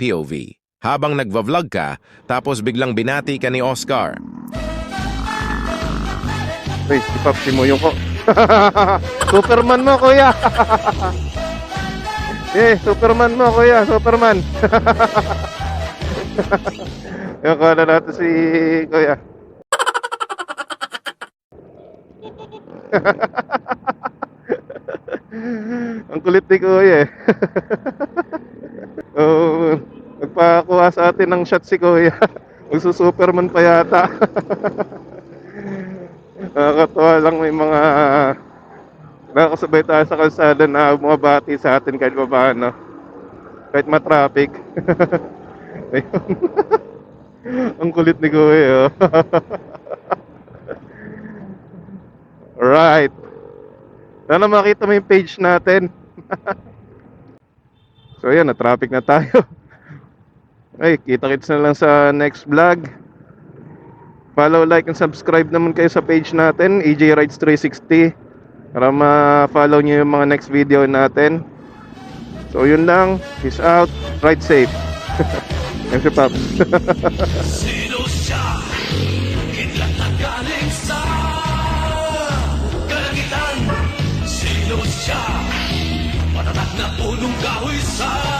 POV. Habang nagva-vlog ka, tapos biglang binati ka ni Oscar. Uy, si Papsi mo yung ko. Superman mo, kuya. eh, Superman mo, kuya. Superman. yung kala natin si kuya. Ang kulit ni kuya eh. Nagpakuha sa atin ng shot si kuya. Magsusuperman pa yata. Nakakatuwa lang may mga nakakasabay tayo sa kalsada na bumabati sa atin kahit pa paano. Kahit matraffic. Ayun. Ang kulit ni Kuya. oh. Alright. Sana makita mo yung page natin. so ayan, na-traffic na tayo. Ay, kita-kits na lang sa next vlog. Follow, like, and subscribe naman kayo sa page natin, EJ Rides 360 para ma-follow nyo yung mga next video natin. So yun lang, peace out, ride safe. Thanks for Pops. Sino siya? Kidlat na galing sa kalangitan Sino siya? Matatag na punong kahoy sa